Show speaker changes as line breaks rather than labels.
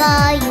காயும்